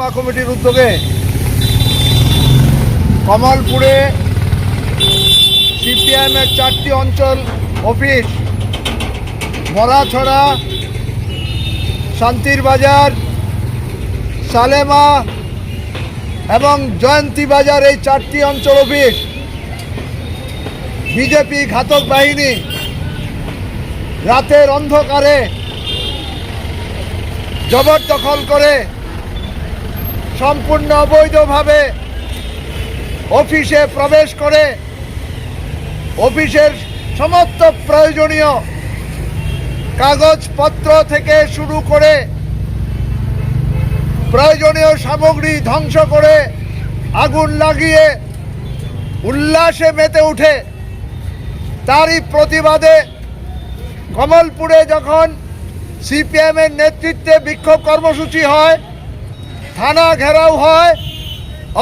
মহকুমা কমিটির উদ্যোগে কমলপুরে সিপিআইএমের চারটি অঞ্চল অফিস, মরাছড়া, শান্তির বাজার, সালেমা এবং জয়ন্তী বাজার এই চারটি অঞ্চল অফিস। বিজেপি ঘাতক বাহিনী রাতের অন্ধকারে জবরদখল করে সম্পূর্ণ অবৈধভাবে অফিসে প্রবেশ করে অফিসের সমস্ত প্রয়োজনীয় কাগজপত্র থেকে শুরু করে প্রয়োজনীয় সামগ্রী ধ্বংস করে আগুন লাগিয়ে উল্লাসে মেতে উঠে, তারই প্রতিবাদে কমলপুরে যখন সিপিএমের নেতৃত্বে বিক্ষোভ কর্মসূচি হয় থানা ঘেরাও হয়,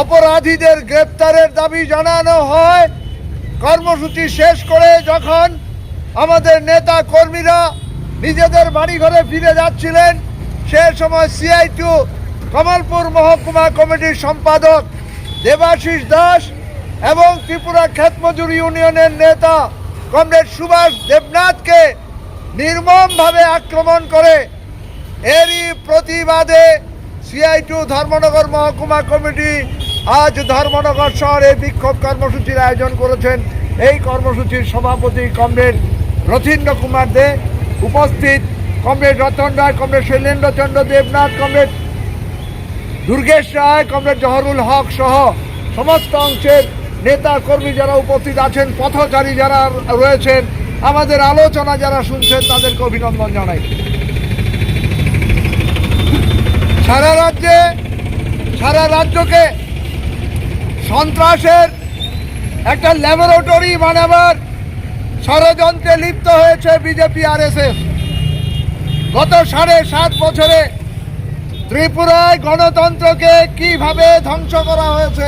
অপরাধীদের গ্রেপ্তারের দাবি জানানো হয়। কর্মসূচি শেষ করে যখন আমাদের নেতা কর্মীরা নিজেদের বাড়িঘরে ফিরে যাচ্ছিলেন, সে সময় সিআই টু কমলপুর মহকুমা কমিটির সম্পাদক দেবাশিস দাস এবং ত্রিপুরা ক্ষেতমজুর ইউনিয়নের নেতা কমরেড সুভাষ দেবনাথকে নির্মমভাবে আক্রমণ করে। এরই প্রতিবাদে সিআই টু ধর্মনগর মহকুমা কমিটি আজ ধর্মনগর শহরে বিক্ষোভ কর্মসূচির আয়োজন করেছেন। এই কর্মসূচির সভাপতি কমরেড রথীন্দ্র কুমার দে উপস্থিত। Comrade Ratan Roy, comrade Shailendra Chandra Debnath, comrade Durgesh Roy, comrade Jahirul Haque সহ সমস্ত অংশের নেতা কর্মী যারা উপস্থিত আছেন, পথচারী যারা রয়েছেন, আমাদের আলোচনা যারা শুনছেন, তাদেরকে অভিনন্দন জানাই। সারা রাজ্যে, সারা রাজ্যকে সন্ত্রাসের একটা ল্যাবরেটরি বানাবার ষড়যন্ত্রে লিপ্ত হয়েছে বিজেপি আরএসএস গত সাড়ে সাত বছরে ত্রিপুরায় গণতন্ত্রকে কীভাবে ধ্বংস করা হয়েছে,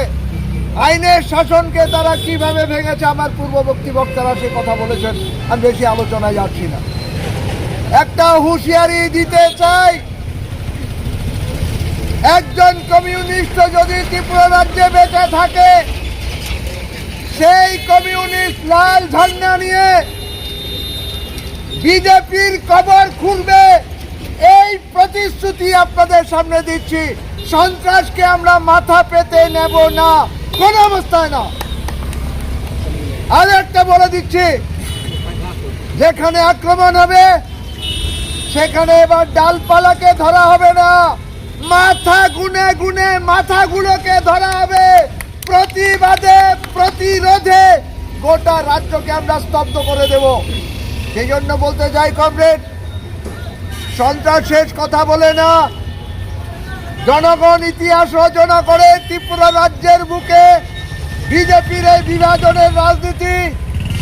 আইনের শাসনকে তারা কীভাবে ভেঙেছে, আমার পূর্ববর্তী বক্তারা সে কথা বলেছেন, আমি বেশি আলোচনায় যাচ্ছি না। একটা হুঁশিয়ারি দিতে চাই একজন কমিউনিস্ট যদি ত্রিপুরা রাজ্যে বেঁচে থাকে, সেই কমিউনিস্ট লাল ঝান্ডা নিয়ে বিজেপির কবর খুলবে, এই প্রতিশ্রুতি আপনাদের সামনে দিচ্ছি। সন্ত্রাসকে আমরা মাথা পেতে নেব না, কোন অবস্থায় না। আর একটা বলে দিচ্ছি, যেখানে আক্রমণ হবে, সেখানে এবার ডালপালাকে ধরা হবে না। মাথা গুনে গুনে মাথাগুলোকে ধরা হবে প্রতিবাদে, প্রতিরোধে গোটা রাজ্যকে আমরা স্তব্ধ করে দেব। সেই জন্য বলতে যাই কমরেড, সন্ত্রাস শেষ কথা বলে না। জনগণ ইতিহাস রচনা করে ত্রিপুরা রাজ্যের বুকে বিজেপির এই বিভাজনের রাজনীতি,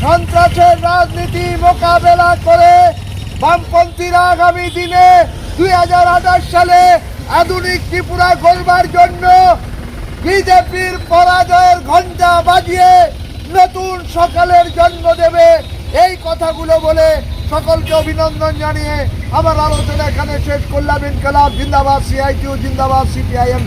সন্ত্রাসের রাজনীতি মোকাবেলা করে বামপন্থীরা আগামী দিনে দুই হাজার আঠাশ সালে আধুনিক ত্রিপুরা গড়বার জন্য বিজেপির পরাজয়ের ঘণ্টা বাজিয়ে নতুন সকালের জন্ম দেবে এই কথাগুলো বলে সকলকে অভিনন্দন জানিয়ে আমার আলোচনা এখানে শেষ করলাম। ইনকালাম জিন্দাবাদ সিআইটিউ জিন্দাবাদ সিপিআইএম